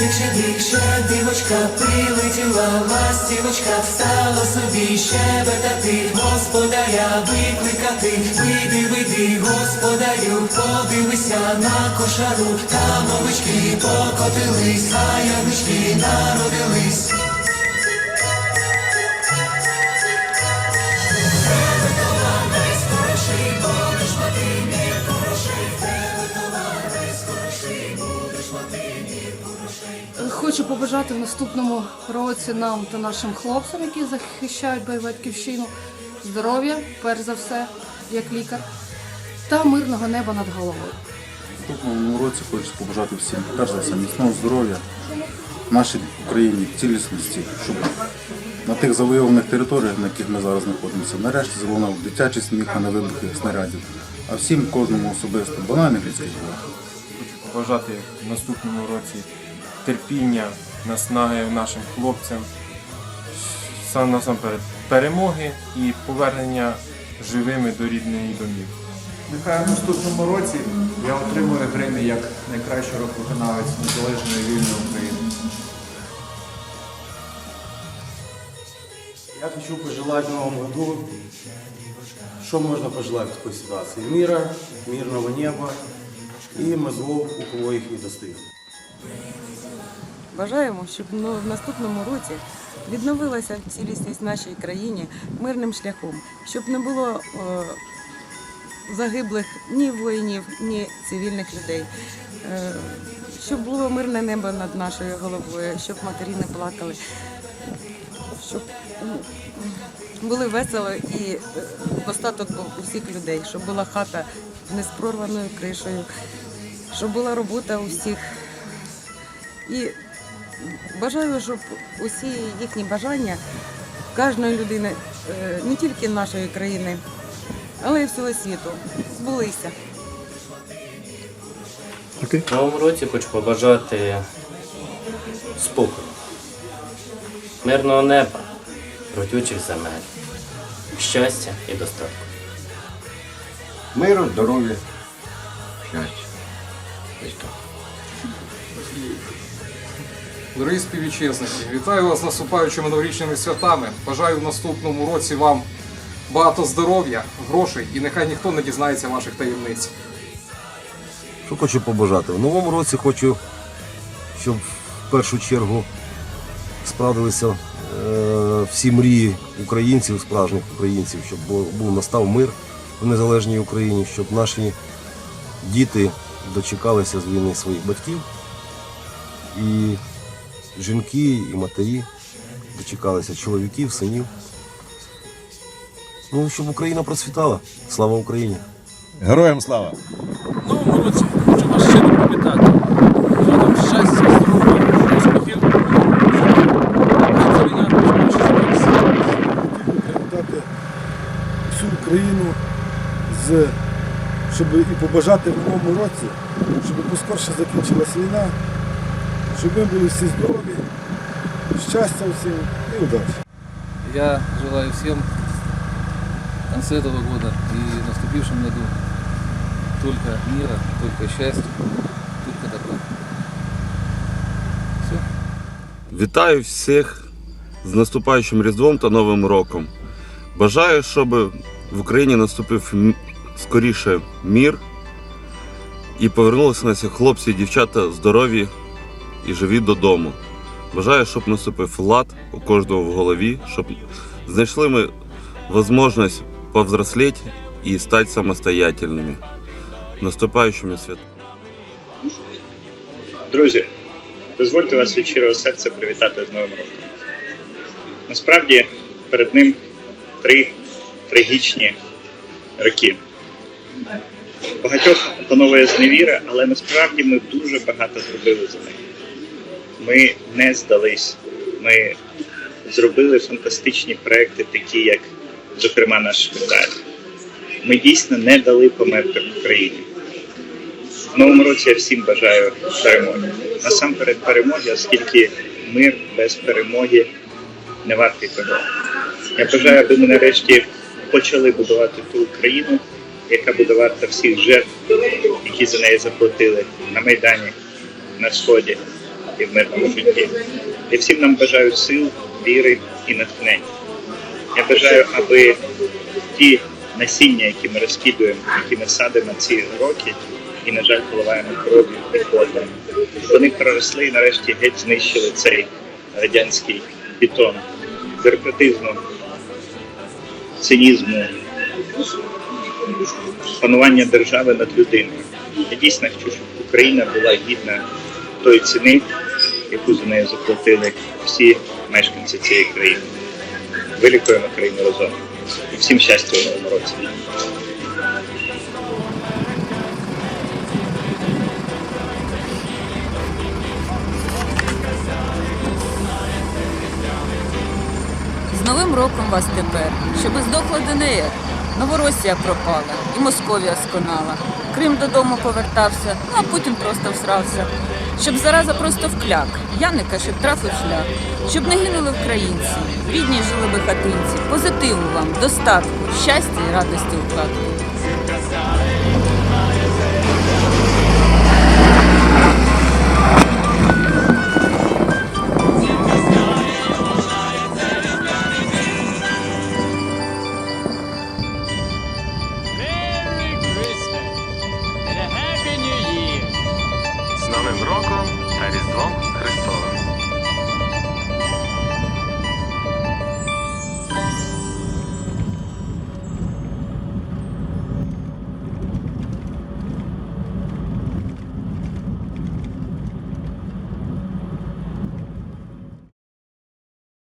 щедрик, дикше, щедрівочка, прилетіла ластівочка, встала собі щебетати, господаря викликати, вийди, вийди, господарю, подивися на кошару, там овечки покотились, а ягнички народились. Хочу побажати в наступному році нам та нашим хлопцям, які захищають бойову батьківщину, здоров'я, перш за все, як лікар, та мирного неба над головою. В наступному році хочу побажати всім, перш за все, міцного здоров'я, нашій Україні, цілісності, щоб на тих завойованих територіях, на яких ми зараз знаходимося, нарешті залунав дитячий сміх, а не вибухи снарядів. А всім кожному особисто банальних людських. Хочу побажати в наступному році терпіння, наснаги нашим хлопцям, сам насамперед перемоги і повернення живими до рідної домів. Нехай в наступному році я отримую гримі як найкращий рок-виконавець незалежної вільної України. Я хочу пожелать в новом году, что можно пожелать в такой ситуации? Мира, мирного неба и мозгов, у кого их не достает. Бажаємо, щоб ну, в наступному році відновилася цілісність в нашій країні мирним шляхом, щоб не було е, загиблих ні воїнів, ні цивільних людей, е, щоб було мирне небо над нашою головою, щоб матері не плакали, щоб були весело і е, достаток був у всіх людей, щоб була хата не з прорваною кришею, щоб була робота у всіх. І бажаю, щоб усі їхні бажання кожної людини, е, не тільки нашої країни, але й всього світу, збулися. В новому році хочу побажати спокою, мирного неба, родючих земель, щастя і достатку. Миру, здоров'я, щастя. Ось так. Дорогі співвітчизники, вітаю вас з наступаючими новорічними святами. Бажаю в наступному році вам багато здоров'я, грошей і нехай ніхто не дізнається ваших таємниць. Що хочу побажати? В новому році хочу, щоб в першу чергу справдилися е, всі мрії українців, справжніх українців, щоб був настав мир в незалежній Україні, щоб наші діти дочекалися з війни своїх батьків. І жінки, і матері дочекалися чоловіків, синів. Ну, щоб Україна процвітала. Слава Україні! Героям слава! новому році хочу вас щиро привітати. Бажаю вам щастя, здоров'я, успіхів. Привітати всю Україну з щоб і побажати в новому році, щоб поскорше закінчилась війна, щоб ми були всі здорові, щастя всім і удачі. Я желаю всем в конце этого года и в наступившем году только мира, только счастья, только добра. Все. Вітаю всіх з наступаючим Різдвом та Новим роком. Бажаю, щоб в Україні наступив скоріше мір і повернулися наші хлопці і дівчата здорові і живі додому. Бажаю, щоб наступив лад у кожного в голові, щоб знайшли ми можливість повзрослеть і стати самостоятельними. Наступаючими святами. Друзі, дозвольте вас від щирого серця привітати з Новим роком. Насправді перед ним три трагічні роки. Багатьох опановує зневіра, але насправді ми дуже багато зробили за них. Ми не здались. Ми зробили фантастичні проекти, такі як, зокрема, наш шпиталь. Ми дійсно не дали померти в Україні. В новому році я всім бажаю перемоги. Насамперед перемоги, оскільки мир без перемоги не вартий того. Я бажаю, аби ми нарешті почали будувати ту Україну, яка буде варта всіх жертв, які за неї заплатили на Майдані, на Сході, і в мирному житті. Я всім нам бажаю сил, віри і натхнення. Я бажаю, аби ті насіння, які ми розкидуємо, які ми садимо ці роки, і, на жаль, поливаємо кров'ю і потом, вони проросли і нарешті геть знищили цей радянський бетон бюрократизму, цинізму, панування держави над людиною. Я дійсно хочу, щоб Україна була гідна тої ціни, яку за нею заплатили всі мешканці цієї країни. Вилікуємо країну разом. І всім щастя у новому році. З Новим роком вас тепер, щоби здохла ДНР, Новоросія пропала і Московія сконала. Крим додому повертався, ну а Путін просто всрався. Щоб зараза просто вкляк, Яника, щоб трафив шлях, щоб не гинули українці, рідні жили би хатинці, позитиву вам, достатку, щастя і радості у вкладку.